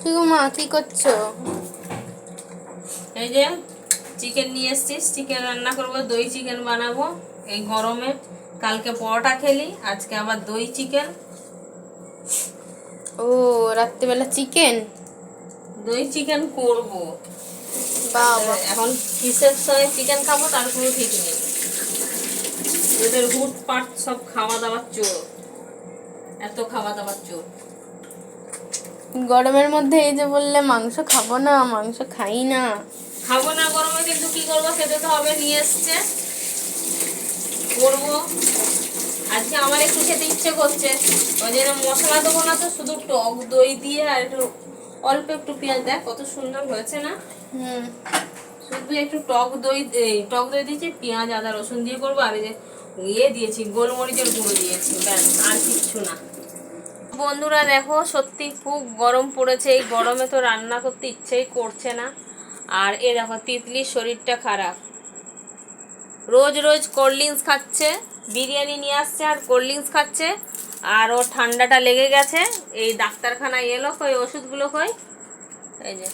কি মা কি করছ? এই যে চিকেন নিয়ে এসছিস চিকেন রান্না করব দই চিকেন বানাবো এই গরমে। কালকে পরোটা খেলি আজকে আবার দই চিকেন ও রাত্রিবেলা চিকেন দই চিকেন করব। বাবা। এখন কিসের সঙ্গে চিকেন খাব তার কোনো ঠিক নেই। এদের হুট পাট সব খাওয়া দাওয়ার চোর। এত খাওয়া দাওয়ার চোর। গরমের মধ্যে এই যে বললে মাংস খাব না মাংস খাই না। খাব না গরমে কিন্তু কি করব? খেতে তো হবে নিয়ে এসছে। করব। আজকে আমার একটু খেতে ইচ্ছে করছে। ওই জন্য মশলা দেবো না তো শুধু টক দই দিয়ে আর একটু অল্প একটু পেঁয়াজ। দেখ কত সুন্দর হয়েছে না? হুম। শুধু একটু টক দই টক দই দিয়েছি পেঁয়াজ আদা রসুন দিয়ে করব আর এই যে ইয়ে দিয়েছি গোলমরিচের গুঁড়ো দিয়েছি ব্যাস আর কিচ্ছু না। বন্ধুরা দেখো, সত্যি খুব গরম পড়েছে। এই গরমে তো রান্না করতে ইচ্ছেই করছে না। আর এ দেখো, তিতলির শরীরটা খারাপ। রোজ রোজ কোল্ড ড্রিঙ্কস খাচ্ছে, বিরিয়ানি নিয়ে আসছে আর কোল্ড ড্রিঙ্কস খাচ্ছে। আর ওর ঠান্ডাটা লেগে গেছে। এই ডাক্তারখানায় এলো কই, ওষুধগুলো কই? এই যে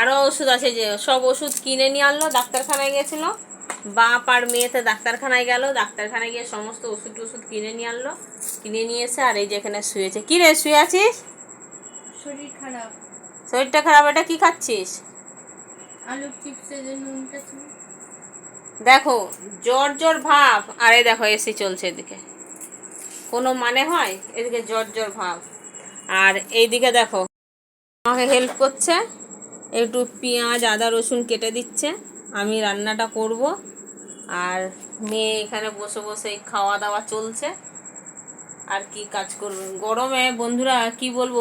আরও ওষুধ আছে যে, সব ওষুধ কিনে নিয়ে আনলো, ডাক্তারখানায় গেছিল। বাপ আর মেয়েতে ডাক্তারখানায় গেল, ডাক্তারখানায় গিয়ে সমস্ত ওষুধ টষুধ কিনে নিয়ে আনলো। কিনে নিয়ে এসে আর এই যে এখানে শুয়েছে। কি রে শুয়ে আছিস? শরীর খারাপ। শরীরটা খারাপ এটা কি খাচ্ছিস? যে নুনটা ছিল। দেখো জ্বর জ্বর ভাব আর এই দেখো এসি চলছে এদিকে। কোনো মানে হয়? এদিকে জ্বর জ্বর ভাব। আর এইদিকে দেখো আমাকে হেল্প করছে একটু পেঁয়াজ আদা রসুন কেটে দিচ্ছে। আমি রান্নাটা করব। আর মেয়ে এখানে বসে বসে খাওয়া দাওয়া চলছে। আর কি কাজ করবে গরমে বন্ধুরা, কি বলব?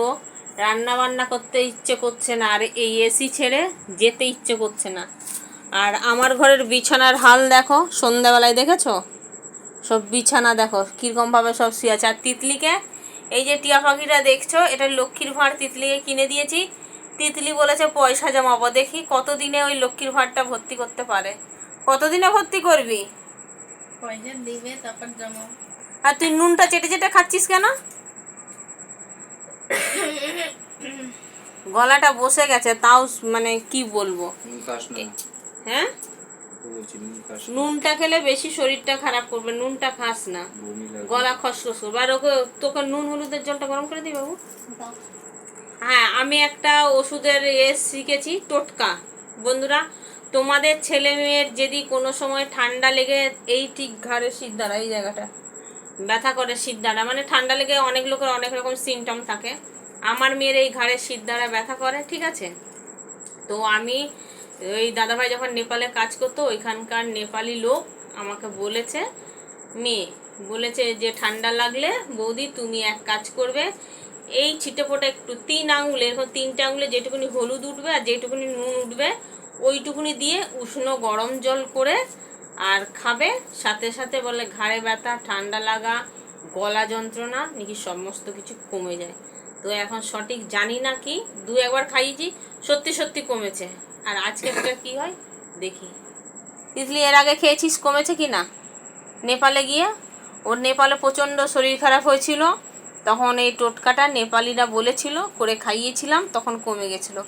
রান্না বান্না করতে ইচ্ছে করছে না, আর এই এসি ছেড়ে যেতে ইচ্ছে করছে না। আর আমার ঘরের বিছানার হাল দেখো, সন্ধ্যাবেলায় দেখেছ? সব বিছানা দেখো কীরকমভাবে সব শুয়ে আছে আর তিতলিকে, এই যে টিয়া পাখিটা দেখছ, এটা লক্ষ্মীর ভাঁড় তিতলিকে কিনে দিয়েছি। তিতলি বলেছে, পয়সা জমাবো, দেখি কতদিনে ওই লক্ষ্মীর ভাঁড়টা ভর্তি করতে পারে। কতদিনে ভর্তি করবি? পয়সা দিবে, তারপর আর তুই নুনটা চেটে চেটে খাচ্ছিস কেন? গলাটা বসে গেছে তাও মানে কি বলব? হ্যাঁ। নুনটা খেলে বেশি শরীরটা খারাপ করবে নুনটা খাস না। গলা খসখস করবে। আর ওকে তোকে নুন হলুদের জলটা গরম করে দিই বাবু? হ্যাঁ আমি একটা ওষুধের এ শিখেছি টোটকা। বন্ধুরা তোমাদের ছেলে মেয়ের যদি কোনো সময় ঠান্ডা লেগে এই ঠিক ঘাড়ে শীত দ্বারা এই জায়গাটা। ব্যথা করে শীত দ্বারা। মানে ঠান্ডা লেগে অনেক লোকের অনেক রকম সিমটম থাকে। আমার মেয়ের এই ঘাড়ে শীত দ্বারা ব্যথা করে, ঠিক আছে? তো আমি ওই দাদাভাই যখন নেপালে কাজ করতো, ওইখানকার নেপালি লোক আমাকে বলেছে, মেয়ে, বলেছে যে ঠান্ডা লাগলে বৌদি তুমি এক কাজ করবে, এই ছিটে ফোটা একটু তিন আঙুলে, এরকম তিনটে আঙুলে যেটুকুনি হলুদ উঠবে আর যেটুকুনি নুন উঠবে, ওইটুকুনি দিয়ে উষ্ণ গরম জল করে আর খাবে। সাথে সাথে বলে ঘাড়ে ব্যথা, ঠান্ডা লাগা, গলা যন্ত্রণা, নাকি সমস্ত কিছু কমে যায়। তো এখন সঠিক জানি না কি, দু একবার খাইয়েছি, সত্যি সত্যি কমেছে। আর আজকে কি হয়? দেখি। তিতলি এর আগে খেয়েছিস, কমেছে কি না? নেপালে গিয়ে? ওর নেপালে প্রচণ্ড শরীর খারাপ হয়েছিল। তখন এই টোটকাটা নেপালিরা বলেছিল, করে খাইয়েছিলাম, তখন কমে গেছিল।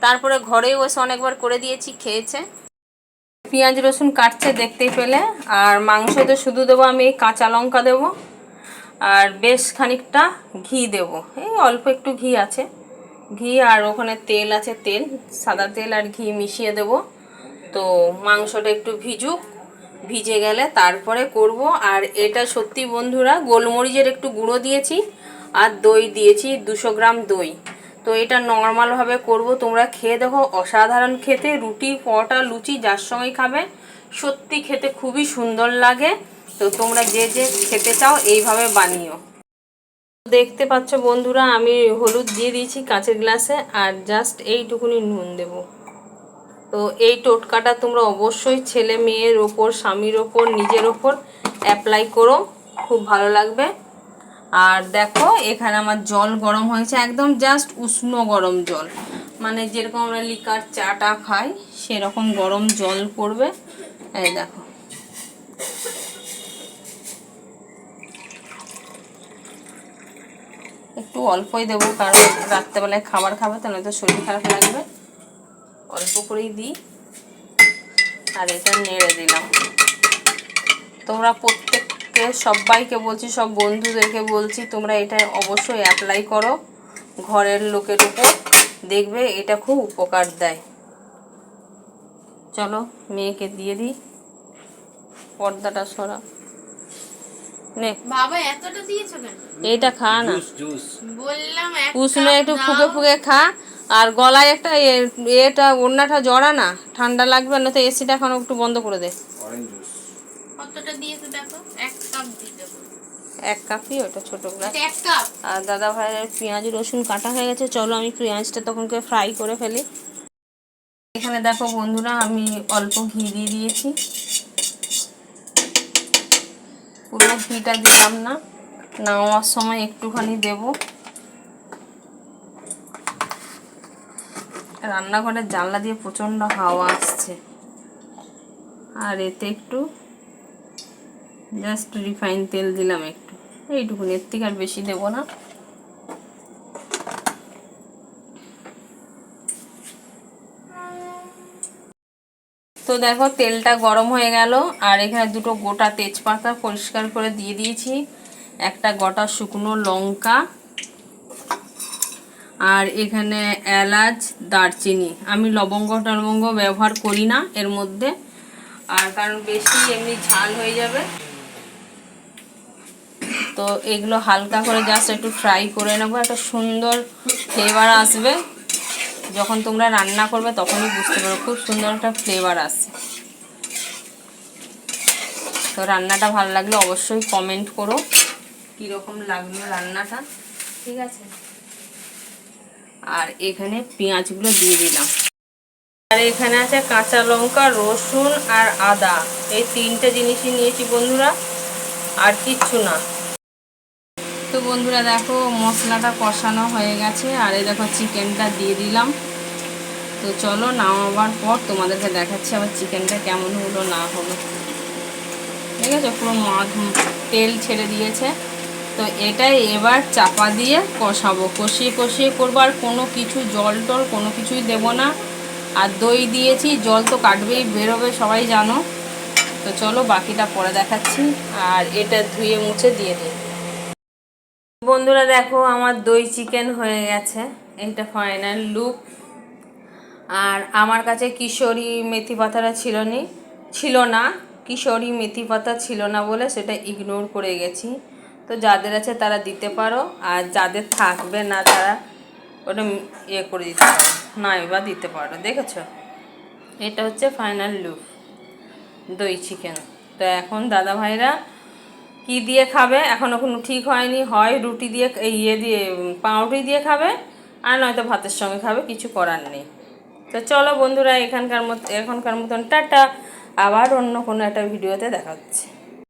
তারপরে ঘরেও এসে অনেকবার করে দিয়েছি, খেয়েছে। পেঁয়াজ রসুন কাটছে দেখতেই পেলে। আর মাংসতে শুধু দেবো আমি, কাঁচা লঙ্কা দেবো। আর বেশ খানিকটা ঘি দেবো। এই অল্প একটু ঘি আছে। ঘি আর ওখানে তেল আছে, তেল, সাদা তেল আর ঘি মিশিয়ে দেবো। তো মাংসটা একটু ভিজুক, ভিজে গেলে তারপরে করব। আর এটা সত্যি বন্ধুরা, গোলমরিচের একটু গুঁড়ো দিয়েছি, আর দই দিয়েছি দুশো গ্রাম দই। তো এটা নর্মালভাবে করব। তোমরা খেয়ে দেখো, অসাধারণ খেতে। রুটি, পরোটা, লুচি, যার সঙ্গেই খাবে। সত্যি খেতে খুবই সুন্দর লাগে। তো তোমরা যে যে খেতে চাও, এইভাবে বানিও। দেখতে পাচ্ছ বন্ধুরা, আমি হলুদ দিয়ে দিয়েছি কাঁচের গ্লাসে, আর জাস্ট এইটুকুনি নুন দেব। তো এই টোটকাটা তোমরা অবশ্যই ছেলে মেয়ের ওপর, স্বামীর ওপর, নিজের ওপর অ্যাপ্লাই করো। খুব ভালো লাগবে। আর দেখো, এখানে আমার জল গরম হয়েছে, একদম জাস্ট উষ্ণ গরম জল। মানে যেরকম আমরা লিকার চাটা খাই, সেরকম গরম জল পড়বে। এই দেখো। একটু অল্পই দেবো, কারণ রাত্রেবেলায় খাবার খাবে, তাহলে তো শরীর খারাপ লাগবে। অল্প করেই দিই। আর এটা নেড়ে দিলাম। তোমরা প্রত্যেককে সবাইকে বলছি সব বন্ধুদেরকে বলছি তোমরা এটা অবশ্যই অ্যাপ্লাই করো। ঘরের লোকের উপর দেখবে এটা খুব উপকার দেয়। চলো মেয়েকে দিয়ে দিই। পর্দাটা সরা। নে। বাবা এতটা দিয়েছ কেন? এইটা খা না। জুস জুস বললাম এক একটু ফুকে ফুকে খা। আর গলায় একটা এ- এটা ওড়নাটা জড়া না। ঠান্ডা লাগবে না তো এসিটা এখন একটু বন্ধ করে দে। অরেঞ্জ জুস কতটা দিয়েছ দেখো এক কাপ। এক কাপই ওটা ছোটো গ্লাস এক কাপ? আর দাদা ভাইয়ের পেঁয়াজ রসুন কাটা হয়ে গেছে চলো আমি পেঁয়াজটা তখনকে ফ্রাই করে ফেলি। এখানে দেখো বন্ধুরা আমি অল্প ঘি দিয়ে দিয়েছি। পুরো ঘিটা দিলাম না নামার সময় একটুখানি দেব। রান্নাঘরের জানলা দিয়ে প্রচণ্ড হাওয়া আসছে। আর এতে একটু জাস্ট রিফাইন তেল দিলাম একটু। এইটুকুনি এর থেকে আর বেশি দেবো না। তো দেখো তেলটা গরম হয়ে গেল, আর এখানে দুটো গোটা তেজপাতা পরিষ্কার করে দিয়ে দিয়েছি। একটা গোটা শুকনো লঙ্কা, আর এখানে এলাচ, দারচিনি। আমি লবঙ্গ টলবঙ্গ ব্যবহার করি না এর মধ্যে, আর কারণ বেশি এমনি ঝাল হয়ে যাবে। তো এগুলো হালকা করে জাস্ট একটু ফ্রাই করে নেব। একটা সুন্দর ফ্লেভার আসবে। যখন তোমরা রান্না করবে তখনই বুঝতে পারো খুব সুন্দর একটা ফ্লেভার আসে। তো রান্নাটা ভালো লাগলে অবশ্যই কমেন্ট করো। কীরকম লাগল রান্নাটা? ঠিক আছে? আর এখানে পেঁয়াজগুলো দিয়ে দিলাম। আর এখানে আছে কাঁচা লঙ্কা, রসুন আর আদা। এই তিনটে জিনিসই নিয়েছি বন্ধুরা। আর কিচ্ছু না। তো বন্ধুরা দেখো, মশলাটা কষানো হয়ে গেছে, আর এই দেখো চিকেনটা দিয়ে দিলাম। তো চলো নামাবার পর তোমাদেরকে দেখাচ্ছি আবার চিকেনটা কেমন হলো, না হলো। ঠিক আছে, পুরো মাছ তেল ছেড়ে দিয়েছে। তো এটাই এবার চাপা দিয়ে কষাবো। কষিয়ে কষিয়ে করব, আর কোনো কিছু জল টল কোনো কিছুই দেবো না। আর দই দিয়েছি, জল তো কাটবেই, বেরোবে, সবাই জানো। তো চলো বাকিটা পরে দেখাচ্ছি, আর এটা ধুয়ে মুছে দিয়ে দিই। বন্ধুরা দেখো, আমার দই চিকেন হয়ে গেছে। এইটা ফাইনাল লুক আর আমার কাছে কিশোরী মেথি পাতাটা ছিল নি, ছিল না। কিশোরী মেথি পাতা ছিল না বলে সেটা ইগনোর করে গেছি। তো যাদের আছে তারা দিতে পারো, আর যাদের থাকবে না তারা ওটা ইয়ে করে দিতে পারো। নাই বা দিতে পারো, দেখেছ? এটা হচ্ছে ফাইনাল লুক দই চিকেন তো এখন দাদা ভাইরা কি দিয়ে খাবে? এখনও কোনো ঠিক হয়নি। হয় রুটি দিয়ে ইয়ে দিয়ে পাউরুটি দিয়ে খাবে, আর নয়তো ভাতের সঙ্গে খাবে, কিছু করার নেই। তো চলো বন্ধুরা, এখানকার মতো, এখনকার মতন টাটা। আবার অন্য কোনো একটা ভিডিওতে দেখা হচ্ছে।